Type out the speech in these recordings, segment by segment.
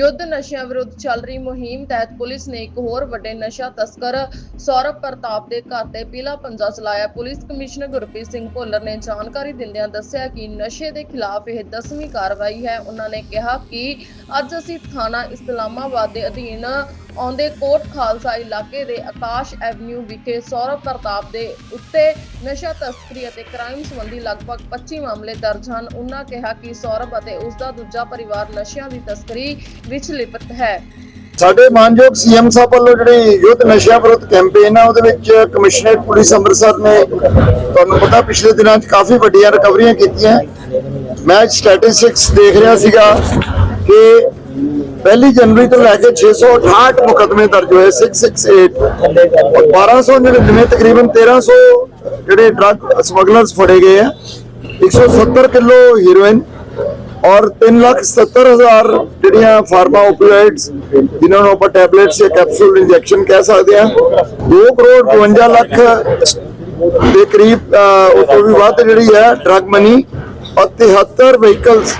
ਯੁੱਧ ਨਸ਼ਿਆਂ ਵਿਰੁੱਧ ਚੱਲ ਰਹੀ ਮੁਹਿੰਮ ਤਹਿਤ ਪੁਲਿਸ ਨੇ ਇੱਕ ਹੋਰ ਵੱਡੇ ਨਸ਼ਾ ਤਸਕਰ ਸੌਰਵ ਪ੍ਰਤਾਪ ਦੇ ਘਰ ਤੇ ਪੀਲਾ ਪੰਜਾ ਚਲਾਇਆ। ਪੁਲਿਸ ਕਮਿਸ਼ਨਰ ਗੁਰਪ੍ਰੀਤ ਸਿੰਘ ਭੁੱਲਰ ਨੇ ਜਾਣਕਾਰੀ ਦਿੰਦਿਆਂ ਦੱਸਿਆ ਕਿ ਨਸ਼ੇ ਦੇ ਖਿਲਾਫ ਇਹ 10ਵੀਂ ਕਾਰਵਾਈ ਹੈ। ਉਹਨਾਂ ਨੇ ਕਿਹਾ ਕਿ ਅੱਜ ਅਸੀਂ ਥਾਣਾ ਇਸਲਾਮਾਬਾਦ ਦੇ ਅਧੀਨ ਆਉਂਦੇ ਕੋਟ ਖਾਲਸਾ ਇਲਾਕੇ ਦੇ ਆਕਾਸ਼ ਐਵਨਿਊ ਵਿਖੇ ਸੌਰਵ ਪ੍ਰਤਾਪ ਦੇ ਉੱਤੇ ਨਸ਼ਾ ਤਸਕਰੀ ਅਤੇ ਕ੍ਰਾਈਮ ਸੰਬੰਧੀ ਲਗਭਗ 25 ਮਾਮਲੇ ਦਰਜ ਹਨ। ਉਹਨਾਂ ਕਿਹਾ ਕਿ ਸੌਰਵ ਅਤੇ ਉਸ ਦਾ ਦੂਜਾ ਪਰਿਵਾਰ ਨਸ਼ਿਆਂ ਦੀ ਤਸਕਰੀ ਵਿੱਚ ਲਿਪਤ ਹੈ। ਸਾਡੇ ਮਾਨਯੋਗ ਸੀਐਮ ਸਾਹਿਬ ਵੱਲੋਂ ਜਿਹੜੀ ਯੁੱਧ ਨਸ਼ਿਆਂ ਵਿਰੁੱਧ ਕੈਂਪੇਨ ਆ, ਉਹਦੇ ਵਿੱਚ ਕਮਿਸ਼ਨਰੇਟ ਪੁਲਿਸ ਅੰਮ੍ਰਿਤਸਰ ਨੇ ਤੁਹਾਨੂੰ ਪਤਾ ਪਿਛਲੇ ਦਿਨਾਂ 'ਚ ਕਾਫੀ ਵੱਡੀਆਂ ਰਿਕਵਰੀਆਂ ਕੀਤੀਆਂ। ਮੈਂ ਸਟੈਟਿਸਟਿਕਸ ਦੇਖ ਰਿਹਾ ਸੀਗਾ ਕਿ ਪਹਿਲੀ ਜਨਵਰੀ ਤੋਂ ਲੈ ਕੇ 668 ਮੁਕਦਮੇ ਦਰਜ ਹੋਏ 668 ਔਰ 1299 ਤਕਰੀਬਨ 1300 ਜਿਹੜੇ ਡਰੱਗ ਸਮਗਲਰਸ ਫੜੇ ਗਏ ਆ। 170 ਕਿਲੋ ਹੀਰੋਇਨ ਔਰ 377000 ਜਿਹੜੀਆਂ ਫਾਰਮਾ ਓਪੀਓਇਡਸ ਜਿਨ੍ਹਾਂ ਨੂੰ ਆਪਾਂ ਟੈਬਲੇਟਸ ਜਾਂ ਕੈਪਸੂਲ ਇੰਜੈਕਸ਼ਨ ਕਹਿ ਸਕਦੇ ਆ। 2 ਕਰੋੜ 52 ਲੱਖ ਦੇ ਕਰੀਬ ਉਹ ਤੋਂ ਵੀ ਵੱਧ ਜਿਹੜੀ ਹੈ ਡਰੱਗ ਮਨੀ ਔਰ 73 ਵਹੀਕਲਸ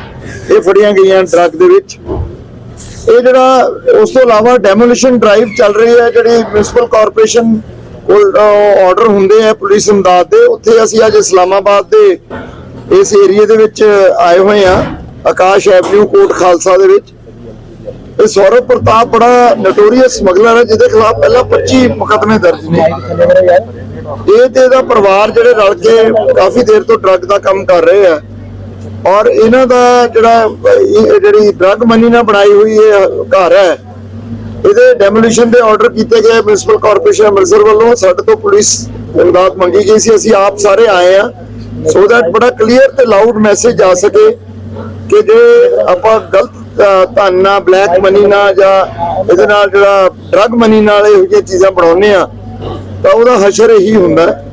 ਇਹ ਫੜੀਆਂ ਗਈਆਂ ਡਰੱਗ ਦੇ ਵਿੱਚ। ਇਹ ਜਿਹੜਾ ਉਸ ਤੋਂ ਇਲਾਵਾ ਡੈਮੋਲੀਸ਼ਨ ਡਰਾਈਵ ਚੱਲ ਰਹੀ ਹੈ, ਜਿਹੜੀ ਮਿਊਨਿਸਪਲ ਕਾਰਪੋਰੇਸ਼ਨ ਆਰਡਰ ਹੁੰਦੇ ਆ ਪੁਲਿਸ ਇਮਦਾਦ ਦੇ, ਉੱਥੇ ਅਸੀਂ ਅੱਜ ਇਸਲਾਮਾਬਾਦ ਦੇ ਇਸ ਏਰੀਆ ਦੇ ਵਿੱਚ ਆਏ ਹੋਏ ਆ ਆਕਾਸ਼ ਐਵਨਿਊ ਕੋਟ ਖਾਲਸਾ ਦੇ ਵਿੱਚ। ਇਹ ਸੌਰਵ ਪ੍ਰਤਾਪ ਬੜਾ ਨਟੋਰੀਅਸ ਸਮਗਲਰ ਹੈ, ਜਿਹਦੇ ਖਿਲਾਫ ਪਹਿਲਾਂ 25 ਮੁਕੱਦਮੇ ਦਰਜ ਨੇ। ਇਹ ਤੇ ਇਹਦਾ ਪਰਿਵਾਰ ਜਿਹੜੇ ਰਲ ਕੇ ਕਾਫੀ ਦੇਰ ਤੋਂ ਡਰੱਗ ਦਾ ਕੰਮ ਕਰ ਰਹੇ ਆ। ਔਰ ਇਹਨਾਂ ਦਾ ਜਿਹੜਾ ਜਿਹੜੀ ਡਰੱਗ ਮਨੀ ਨਾਲ ਬਣਾਈ ਹੋਈ ਇਹ ਘਰ ਹੈ, ਇਹਦੇ ਡੈਮੋਲੀਸ਼ਨ ਦੇ ਆਰਡਰ ਕੀਤੇ ਗਏ ਮਿਊਨਿਸਪਲ ਕਾਰਪੋਰੇਸ਼ਨ ਅੰਮ੍ਰਿਤਸਰ ਵੱਲੋਂ। ਸਾਡੇ ਤੋਂ ਪੁਲਿਸ ਇਮਦਾਦ ਮੰਗੀ ਗਈ ਸੀ, ਅਸੀਂ ਆਪ ਸਾਰੇ ਆਏ ਆ ਸੋ ਦੈਟ ਬੜਾ ਕਲੀਅਰ ਤੇ ਲਾਊਡ ਮੈਸੇਜ ਆ ਸਕੇ ਕਿ ਜੇ ਆਪਾਂ ਗਲਤ ਧਨ ਨਾਲ ਬਲੈਕ ਮਨੀ ਨਾਲ ਜਾਂ ਇਹਦੇ ਨਾਲ ਜਿਹੜਾ ਡਰੱਗ ਮਨੀ ਨਾਲ ਇਹੋ ਜਿਹੀਆਂ ਚੀਜ਼ਾਂ ਬਣਾਉਂਦੇ ਆ ਤਾਂ ਉਹਦਾ ਹਸ਼ਰ ਇਹੀ ਹੁੰਦਾ। ਹੈ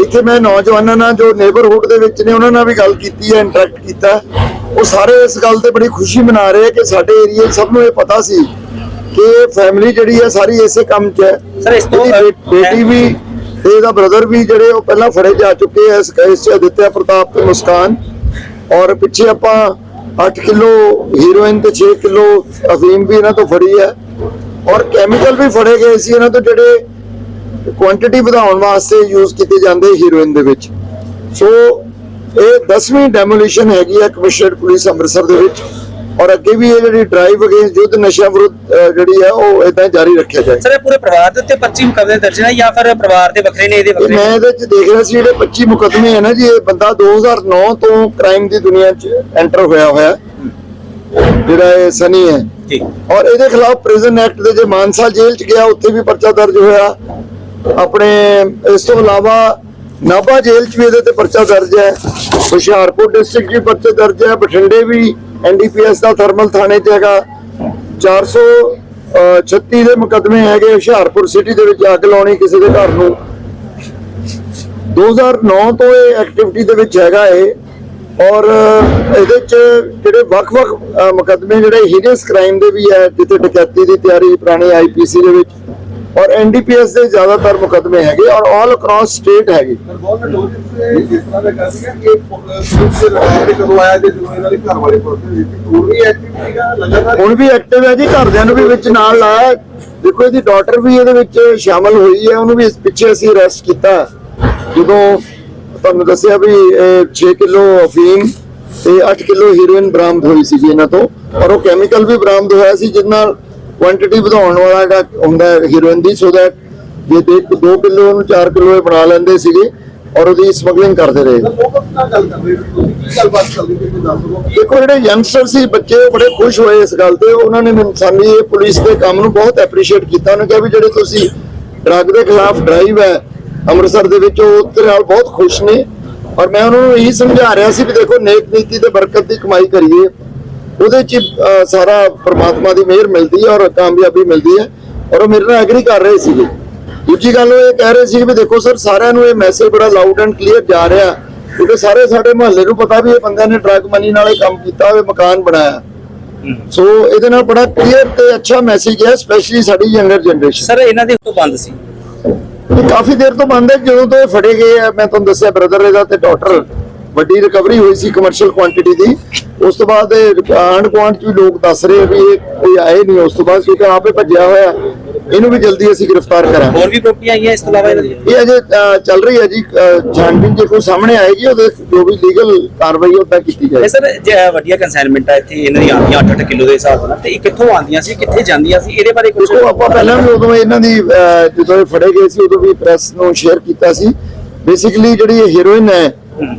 ਇੱਥੇ ਮੈਂ ਨੌਜਵਾਨਾਂ ਨਾਲ ਜੋ ਨੇਬਰਹੁੱਡ ਦੇ ਵਿੱਚ ਨੇ ਉਹਨਾਂ ਨਾਲ ਵੀ ਗੱਲ ਕੀਤੀ ਹੈ ਇੰਟਰੈਕਟ ਕੀਤਾ। ਉਹ ਸਾਰੇ ਇਸ ਗੱਲ ਤੇ ਬੜੀ ਖੁਸ਼ੀ ਮਨਾ ਰਹੇ ਕਿ ਸਾਡੇ ਏਰੀਏ ਸਭ ਨੂੰ ਇਹ ਪਤਾ ਸੀ ਕਿ ਫੈਮਿਲੀ ਜਿਹੜੀ ਹੈ ਸਾਰੀ ਇਸੇ ਕੰਮ 'ਚ ਹੈ। Sir, ਇਸ ਤੋਂ- ਬੇਟੀ ਵੀ ਤੇ ਇਹਦਾ ਬ੍ਰਦਰ ਵੀ ਜਿਹੜੇ ਉਹ ਪਹਿਲਾਂ ਫੜੇ ਜਾ ਚੁੱਕੇ ਐ ਇਸ ਕੇਸ 'ਚ ਅਦਿੱਤਿਆ ਪ੍ਰਤਾਪ ਤੇ ਮੁਸਕਾਨ। ਔਰ ਪਿੱਛੇ ਆਪਾਂ 8 ਕਿਲੋ ਹੀਰੋਇਨ ਤੇ 6 ਕਿਲੋ ਅਫੀਮ ਵੀ ਇਹਨਾਂ ਤੋਂ ਫੜੀ ਹੈ। ਔਰ ਕੈਮੀਕਲ ਵੀ ਫੜੇ ਗਏ ਸੀ ਇਹਨਾਂ ਤੋਂ ਜਿਹੜੇ ਕੁਆਂਟੀਟੀ ਵਧਾਉਣ ਵਾਸਤੇ ਯੂਜ਼ ਕੀਤੇ ਜਾਂਦੇ ਹੀਰੋਇਨ ਦੇ ਵਿੱਚ। ਸੋ ਇਹ 10ਵੀਂ ਡੈਮੋਲੀਸ਼ਨ ਹੈਗੀ ਹੈ ਕਮਿਸ਼ਨਰ ਪੁਲਿਸ ਅੰਮ੍ਰਿਤਸਰ ਦੇ ਵਿੱਚ। ਔਰ ਅੱਗੇ ਵੀ ਇਹ ਜਿਹੜੀ ਡਰਾਈਵ ਅਗੇਂਸਟ ਯੁੱਧ ਨਸ਼ਾ ਵਿਰੁੱਧ ਜਿਹੜੀ ਹੈ ਉਹ ਇਦਾਂ ਜਾਰੀ ਰੱਖਿਆ ਜਾਏ। ਸਰ ਇਹ ਪੂਰੇ ਪਰਿਵਾਰ ਦੇ ਉੱਤੇ 25 ਮੁਕੱਦਮੇ ਦਰਜ ਨੇ ਜਾਂ ਫਿਰ ਪਰਿਵਾਰ ਦੇ ਵੱਖਰੇ ਨੇ ਇਹਦੇ ਇਹ ਵੱਖਰੇ ਮੈਂ ਇਹਦੇ ਚ ਦੇਖ ਰਿਹਾ ਸੀ ਜਿਹੜੇ 25 ਮੁਕੱਦਮੇ ਹੈ ਨਾ ਜੀ ਇਹ ਬੰਦਾ 2009 ਤੋਂ ਕ੍ਰਾਈਮ ਦੀ ਦੁਨੀਆ 'ਚ ਐਂਟਰ ਹੋਇਆ ਹੋਇਆ। ਜਿਹੜਾ ਇਹ ਸਨੀ ਹੈ। ਜੀ। ਔਰ ਇਹਦੇ ਖਿਲਾਫ ਪ੍ਰਿਜ਼ਨ ਐਕਟ ਦੇ ਜੇ ਮਾਨਸਾ ਜੇਲ੍ਹ 'ਚ ਗਿਆ ਉੱਥੇ ਵੀ ਪਰਚਾ ਦਰਜ ਹੋਇਆ। ਆਪਣੇ ਇਸ ਤੋਂ ਇਲਾਵਾ ਨਾਭਾ ਜੇਲ੍ਹ 'ਚ ਵੀ ਇਹਦੇ ਤੇ ਪਰਚਾ ਦਰਜ ਹੈ ਹੁਸ਼ਿਆਰਪੁਰ ਡਿਸਟ੍ਰਿਕਟ 'ਚ ਵੀ ਪਰਚਾ ਦਰਜ ਹੈ ਬਠਿੰਡੇ ਵੀ ਐਨਡੀਪੀਐਸ ਦਾ ਥਰਮਲ ਥਾਣੇ 'ਚ ਹੈਗਾ। 436 ਦੇ ਮੁਕੱਦਮੇ ਹੈਗੇ ਹੁਸ਼ਿਆਰਪੁਰ ਸਿਟੀ ਦੇ ਵਿੱਚ ਅੱਗ ਲਾਉਣੀ ਕਿਸੇ ਦੇ ਘਰ ਨੂੰ। 2009 ਤੋਂ ਇਹ ਐਕਟੀਵਿਟੀ ਦੇ ਵਿੱਚ ਹੈਗਾ ਇਹ ਔਰ ਇਹਦੇ ਚ ਜਿਹੜੇ ਵੱਖ-ਵੱਖ ਅ, ਮੁਕੱਦਮੇ ਜਿਹੜੇ ਹੀਰੀਅਸ ਕ੍ਰਾਈਮ ਦੇ ਵੀ ਹੈ ਜਿੱਥੇ ਡਕੈਤੀ ਦੀ ਤਿਆਰੀ ਪੁਰਾਣੀ ਆਈਪੀਸੀ ਦੇ ਵਿੱਚ। ਔਰ ਐਨਡੀਪੀਐਸ ਦੇ ਜ਼ਿਆਦਾਤਰ ਮੁਕੱਦਮੇ ਹੈਗੇ ਔਰ ਆਲ ਅਕ੍ਰੋਸ ਸਟੇਟ ਹੈਗੇ। ਹੁਣ ਵੀ ਐਕਟਿਵ ਹੈ ਜੀ ਘਰਦਿਆਂ ਨੂੰ ਵੀ ਵਿੱਚ ਨਾਲ ਲਾਇਆ। ਦੇਖੋ ਇਹਦੀ ਡਾਟਰ ਵੀ ਇਹਦੇ ਵਿੱਚ ਸ਼ਾਮਲ ਹੋਈ ਹੈ ਉਹਨੂੰ ਵੀ ਇਸ ਪਿੱਛੇ ਅਸੀਂ ਅਰੈਸਟ ਕੀਤਾ। ਜਦੋਂ ਤੁਹਾਨੂੰ ਦੱਸਿਆ ਵੀ 6 ਕਿਲੋ ਅਫੀਮ ਤੇ 8 ਕਿਲੋ ਹੀਰੋਇਨ ਬਰਾਮਦ ਹੋਈ ਸੀ ਇਹਨਾਂ ਤੋਂ ਔਰ ਉਹ ਕੈਮੀਕਲ ਵੀ ਬਰਾਮਦ ਹੋਇਆ ਸੀ ਜਿਸ ਨਾਲ ਕੁਆਂਟੀਟੀ ਵਧਾਉਣ ਵਾਲਾ ਜਿਹੜਾ ਹੁੰਦਾ ਹੀਰੋਇਨ ਦੀ ਸੋ ਦੈਟ ਜੇ 2 ਕਿਲੋ ਨੂੰ 4 ਕਿਲੋ ਇਹ ਬਣਾ ਲੈਂਦੇ ਸੀਗੇ ਔਰ ਉਹਦੀ ਸਮਗਲਿੰਗ ਕਰਦੇ ਰਹੇ। ਦੇਖੋ ਜਿਹੜੇ ਯੰਗਸਟਰ ਸੀ ਬੱਚੇ ਉਹ ਬੜੇ ਖੁਸ਼ ਹੋਏ ਇਸ ਗੱਲ ਤੇ। ਉਹਨਾਂ ਨੇ ਇਹ ਪੁਲਿਸ ਦੇ ਕੰਮ ਨੂੰ ਬਹੁਤ ਐਪਰੀਸ਼ੀਏਟ ਕੀਤਾ। ਉਹਨਾਂ ਕਿਹਾ ਵੀ ਜਿਹੜੇ ਤੁਸੀਂ ਡਰੱਗ ਦੇ ਖਿਲਾਫ ਡਰਾਈਵ ਹੈ ਅੰਮ੍ਰਿਤਸਰ ਦੇ ਵਿੱਚ ਉਹ ਉਹਦੇ ਨਾਲ ਬਹੁਤ ਖੁਸ਼ ਨੇ। ਔਰ ਮੈਂ ਉਹਨਾਂ ਨੂੰ ਇਹੀ ਸਮਝਾ ਰਿਹਾ ਸੀ ਵੀ ਦੇਖੋ ਨੇਕ ਨੀਤੀ ਤੇ ਬਰਕਤ ਦੀ ਕਮਾਈ ਕਰੀਏ। ਉਹਦੇ ਚ ਸਾਰਾ ਪ੍ਰਮਾਤਮਾ ਦੀ ਮਿਹਰ ਮਿਲਦੀ ਹੈ ਔਰ ਕਾਮਯਾਬੀ ਮਿਲਦੀ ਹੈ ਔਰ ਉਹ ਮੇਰੇ ਨਾਲ ਐਗਰੀ ਕਰ ਰਹੇ ਸੀਗੇ। ਦੂਜੀ ਗੱਲ ਉਹ ਇਹ ਕਹਿ ਰਹੇ ਸੀ ਵੀ ਦੇਖੋ ਸਰ ਸਾਰਿਆਂ ਨੂੰ ਇਹ ਮੈਸੇਜ ਬੜਾ ਲਾਊਡ ਐਂਡ ਕਲੀਅਰ ਜਾ ਰਿਹਾ ਕਿਉਂਕਿ ਸਾਰੇ ਸਾਡੇ ਮੁਹੱਲੇ ਨੂੰ ਪਤਾ ਵੀ ਇਹ ਬੰਦਿਆਂ ਨੇ ਡਰੱਗ ਮਨੀ ਨਾਲ ਇਹ ਕੰਮ ਕੀਤਾ ਹੋਵੇ ਮਕਾਨ ਬਣਾਇਆ। ਸੋ ਇਹਦੇ ਨਾਲ ਬੜਾ ਕਲੀਅਰ ਤੇ ਅੱਛਾ ਮੈਸੇਜ ਹੈ ਸਪੈਸ਼ਲੀ ਸਾਡੀ ਯੰਗਰ ਜਨਰੇਸ਼ਨ ਸਰ ਇਹਨਾਂ ਦੇ ਤੋਂ ਬੰਦ ਸੀ। ਕਾਫੀ ਦੇਰ ਤੋਂ ਬੰਦ ਹੈ ਜਦੋਂ ਤੋਂ ਇਹ ਫੜੇ ਗਏ ਆ ਮੈਂ ਤੁਹਾਨੂੰ ਦੱਸਿਆ ਬ੍ਰਦਰ ਇਹਦਾ ਤੇ ਡਾਟਰ ਵੱਡੀ ਰਿਕਵਰੀ ਹੋਈ ਸੀ ਕਮਰਸ਼ੀਅਲ ਕੁਆਂਟੀਟੀ ਦੀ। ਉਸ ਤੋਂ ਬਾਅਦ ਆਂਡ ਕੁਆਂਟ ਵੀ ਲੋਕ ਦੱਸ ਰਹੇ ਵੀ ਇਹ ਕੋਈ ਆਏ ਨਹੀਂ। ਉਸ ਤੋਂ ਬਾਅਦ ਕਿਉਂਕਿ ਆਪੇ ਭੱਜਿਆ ਹੋਇਆ ਇਹਨੂੰ ਵੀ ਜਲਦੀ ਅਸੀਂ ਗ੍ਰਿਫਤਾਰ ਕਰਾਂਗੇ। ਹੋਰ ਵੀ ਪ੍ਰੋਪਰਟੀਆਂ ਆਈਆਂ ਇਸ ਤੋਂ ਇਲਾਵਾ ਇਹ ਅਜੇ ਚੱਲ ਰਹੀ ਹੈ ਜੀ। ਅ, ਛਾਣਬੀਨ ਜੇ ਕੋਈ ਸਾਹਮਣੇ ਆਏਗੀ ਉਹਦੇ ਜੋ ਵੀ ਲੀਗਲ ਕਾਰਵਾਈ ਉਹਦਾ ਕੀਤੀ ਜਾਏਗੀ। ਸਰ ਜੇ ਵੱਡੀਆਂ ਕਨਸਾਈਨਮੈਂਟ ਆ ਇੱਥੇ ਇਹਨਾਂ ਦੀ ਆਉਂਦੀਆਂ 8-8 ਕਿਲੋ ਦੇ ਹਿਸਾਬ ਨਾਲ। ਤੇ ਇਹ ਕਿੱਥੋਂ ਆਉਂਦੀਆਂ ਸੀ ਕਿੱਥੇ ਜਾਂਦੀਆਂ ਸੀ? ਇਹਦੇ ਬਾਰੇ ਕੁਝ ਆਪਾਂ ਪਹਿਲਾਂ ਵੀ ਉਦੋਂ ਇਹਨਾਂ ਦੀ ਜਦੋਂ ਫੜੇ ਗਏ ਸੀ ਉਦੋਂ ਵੀ ਪ੍ਰੈਸ ਨੂੰ ਸ਼ੇਅਰ ਕੀਤਾ ਸੀ। ਬੇਸਿਕਲੀ ਜਿਹੜੀ ਇਹ ਹੀਰੋਇਨ ਹੈ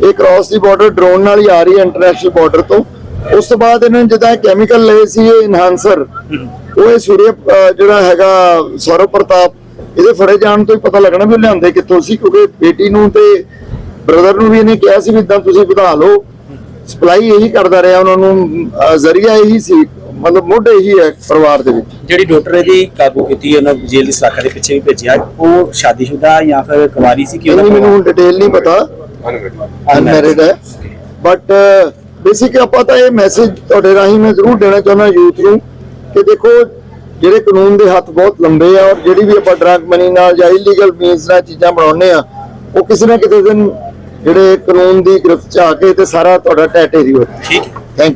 ਇਹ ਕ੍ਰਾਸ ਦੀ ਬਾਰਡਰ ਡਰੋਨ ਨਾਲ ਹੀ ਆ ਰਹੀ ਹੈ ਇੰਟਰਨੈਸ਼ਨਲ ਬਾਰਡਰ ਤੋਂ। ਉਸ ਤੋਂ ਬਾਅਦ ਇਹਨਾਂ ਨੇ ਜਿੱਦਾਂ ਕੈਮੀਕਲ ਲਏ ਸੀ ਇਹ ਇਨਹਾਂਸਰ ਉਹ ਇਹ ਸੂਰਯ ਜਿਹੜਾ ਹੈਗਾ ਸੌਰਵ ਪ੍ਰਤਾਪ ਇਹਦੇ ਫੜੇ ਜਾਣ ਤੋਂ ਹੀ ਪਤਾ ਲੱਗਣਾ ਵੀ ਲਿਆਂਦੇ ਕਿੱਥੋਂ ਸੀ ਕਿਉਂਕਿ ਬੇਟੀ ਨੂੰ ਤੇ ਬ੍ਰਦਰ ਨੂੰ ਵੀ ਇਹਨੇ ਕਿਹਾ ਸੀ ਵੀ ਇਦਾਂ ਤੁਸੀਂ ਵਧਾ ਲਓ। ਸਪਲਾਈ ਇਹੀ ਕਰਦਾ ਰਿਹਾ ਉਹਨਾਂ ਨੂੰ ਜ਼ਰੀਆ ਇਹੀ ਸੀ ਮਤਲਬ ਮੁੱਢ ਇਹੀ ਹੈ ਪਰਿਵਾਰ ਦੇ ਵਿੱਚ। ਜਿਹੜੀ ਡਾਕਟਰ ਦੀ ਕਾਬੂ ਕੀਤੀ ਉਹਨਾਂ ਜੇਲ੍ਹ ਦੀ ਸਲਾਖਾ ਦੇ ਪਿੱਛੇ ਵੀ ਭੇਜਿਆ ਉਹ ਸ਼ਾਦੀशुदा ਜਾਂ ਫਿਰ ਕੁਵਾਰੀ ਸੀ ਕਿ ਇਹਦੀ ਉਹਨਾਂ ਮੈਨੂੰ ਡਿਟੇਲ ਨਹੀਂ ਪਤਾ। ਅਨਮੈਰਿਡ ਹੈ। ਬਟ ਬੇਸਿਕ ਆਪਾਂ ਤਾਂ ਇਹ ਮੈਸੇਜ ਤੁਹਾਡੇ ਰਾਹੀਂ ਮੈਂ ਜ਼ਰੂਰ ਦੇਣਾ ਚਾਹੁੰਦਾ ਯੂਥ ਨੂੰ ਕਿ ਦੇਖੋ ਜਿਹੜੇ ਕਾਨੂੰਨ ਦੇ ਹੱਥ ਬਹੁਤ ਲੰਬੇ ਆ ਔਰ ਜਿਹੜੀ ਵੀ ਆਪਾਂ ਡਰਗ ਮਨੀ ਨਾਲ ਜਾਂ ਇਲੀਗਲ ਮੀਨਸ ਨਾਲ ਚੀਜ਼ਾਂ ਬਣਾਉਂਦੇ ਆ ਉਹ ਕਿਸੇ ਨਾ ਕਿਸੇ ਦਿਨ ਜਿਹੜੇ ਕਾਨੂੰਨ ਦੀ ਗ੍ਰਿਫਤ ਚ ਆ ਕੇ ਤੇ ਸਾਰਾ ਤੁਹਾਡਾ ਟੈਟੇ ਦੀ ਹੋ ਠੀਕ। ਥੈਂਕ